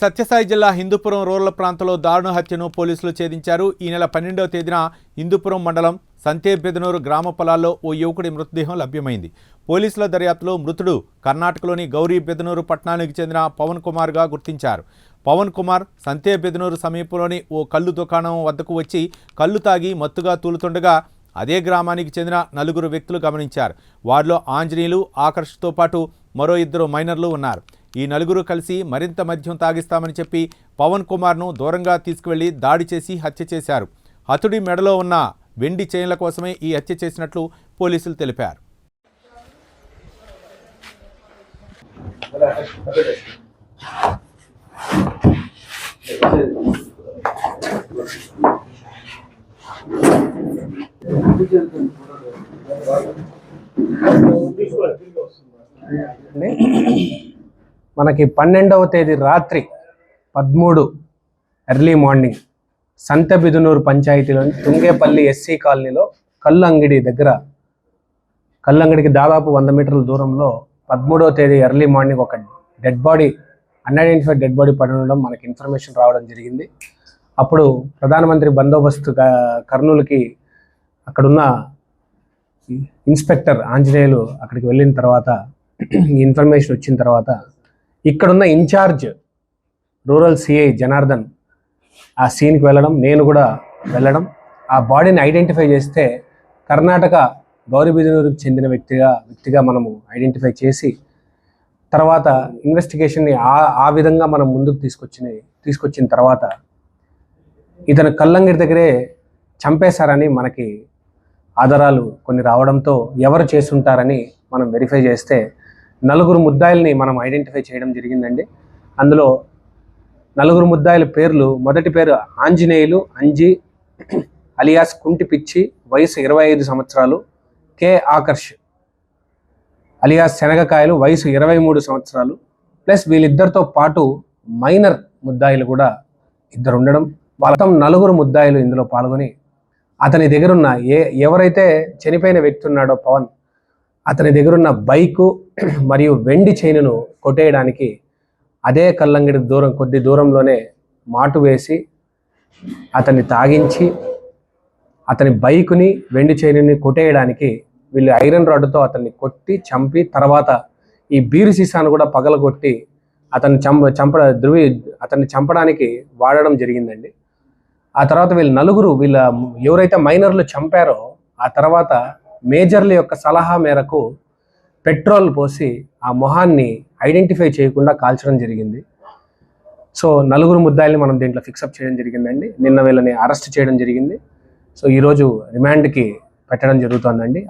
సత్యసాయి జిల్లా హిందూపురం రూరల్ ప్రాంతంలో దారుణ హత్యను పోలీసులు ఛేదించారు. ఈ నెల పన్నెండవ తేదీన హిందూపురం మండలం సంతేబెదనూరు గ్రామ పొలాల్లో ఓ యువకుడి మృతదేహం లభ్యమైంది. పోలీసుల దర్యాప్తులో మృతుడు కర్ణాటకలోని గౌరీ బెదనూరు పట్టణానికి చెందిన పవన్ కుమార్గా గుర్తించారు. పవన్ కుమార్ సంతేబెదనూరు సమీపంలోని ఓ కళ్ళు దుకాణం వద్దకు వచ్చి కళ్ళు తాగి మత్తుగా తూలుతుండగా అదే గ్రామానికి చెందిన నలుగురు వ్యక్తులు గమనించారు. వారిలో ఆంజనేయులు ఆకర్ష్తో పాటు మరో ఇద్దరు మైనర్లు ఉన్నారు. ఈ నలుగురు కలిసి మరింత మద్యం తాగిస్తామని చెప్పి పవన్ కుమార్ను దూరంగా తీసుకువెళ్ళి దాడి చేసి హత్య చేశారు. హతుడి మెడలో ఉన్న వెండి చైన్ల కోసమే ఈ హత్య చేసినట్లు పోలీసులు తెలిపారు. మనకి పన్నెండవ తేదీ రాత్రి పదమూడు ఎర్లీ మార్నింగ్ సంతబిదునూరు పంచాయతీలోని తుంగేపల్లి ఎస్సీ కాలనీలో కల్లంగిడి దగ్గర కల్లంగిడికి దాదాపు వంద మీటర్ల దూరంలో పదమూడవ తేదీ ఎర్లీ మార్నింగ్ ఒక dead body unidentified dead body పడి ఉండడం మనకి ఇన్ఫర్మేషన్ రావడం జరిగింది. అప్పుడు ప్రధానమంత్రి బందోబస్తు కర్నూలుకి అక్కడున్న ఇన్స్పెక్టర్ ఆంజనేయులు అక్కడికి వెళ్ళిన తర్వాత ఇన్ఫర్మేషన్ వచ్చిన తర్వాత ఇక్కడున్న ఇన్ఛార్జ్ రూరల్ సిఐ జనార్దన్ ఆ సీన్కి వెళ్ళడం నేను కూడా వెళ్ళడం ఆ బాడీని ఐడెంటిఫై చేస్తే కర్ణాటక గౌరీబిదనూరుకి చెందిన వ్యక్తిగా వ్యక్తిగా మనము ఐడెంటిఫై చేసి తర్వాత ఇన్వెస్టిగేషన్ని ఆ ఆ విధంగా మనం ముందుకు తీసుకొచ్చిన తీసుకొచ్చిన తర్వాత ఇతను కల్లంగిరి దగ్గరే చంపేశారని మనకి ఆధారాలు కొన్ని రావడంతో ఎవరు చేసుంటారని మనం వెరిఫై చేస్తే నలుగురు ముద్దాయిల్ని మనం ఐడెంటిఫై చేయడం జరిగిందండి. అందులో నలుగురు ముద్దాయిల పేర్లు మొదటి పేరు ఆంజనేయులు అంజి అలియాస్ కుంటి పిచ్చి వయసు ఇరవై ఐదు సంవత్సరాలు కె ఆకర్ష్ అలియాస్ శనగకాయలు వయసు ఇరవై మూడు సంవత్సరాలు ప్లస్ వీళ్ళిద్దరితో పాటు మైనర్ ముద్దాయిలు కూడా ఇద్దరు ఉండడం మొత్తం నలుగురు ముద్దాయిలు ఇందులో పాల్గొని అతని దగ్గరున్న ఏ ఎవరైతే చనిపోయిన వ్యక్తి ఉన్నాడో పవన్ అతని దగ్గరున్న బైకు మరియు వెండి చైనును కొట్టేయడానికి అదే కల్లంగిడి దూరం కొద్ది దూరంలోనే మాటు వేసి అతన్ని తాగించి అతని బైకుని వెండి చైనుని కొట్టేయడానికి వీళ్ళు ఐరన్ రాడ్తో అతన్ని కొట్టి చంపి తర్వాత ఈ బీరు సీసాను కూడా పగలగొట్టి అతన్ని చంప చంప ధృవి అతన్ని చంపడానికి వాడడం జరిగిందండి. ఆ తర్వాత వీళ్ళు నలుగురు వీళ్ళ ఎవరైతే మైనర్లు చంపారో ఆ తర్వాత మేజర్ల యొక్క సలహా మేరకు పెట్రోల్ పోసి ఆ మొహాన్ని ఐడెంటిఫై చేయకుండా కాల్చడం జరిగింది. సో నలుగురు ముద్దాయిల్ని మనం దీంట్లో ఫిక్సప్ చేయడం జరిగిందండి. నిన్న వీళ్ళని అరెస్ట్ చేయడం జరిగింది. సో ఈరోజు రిమాండ్కి పెట్టడం జరుగుతుందండి.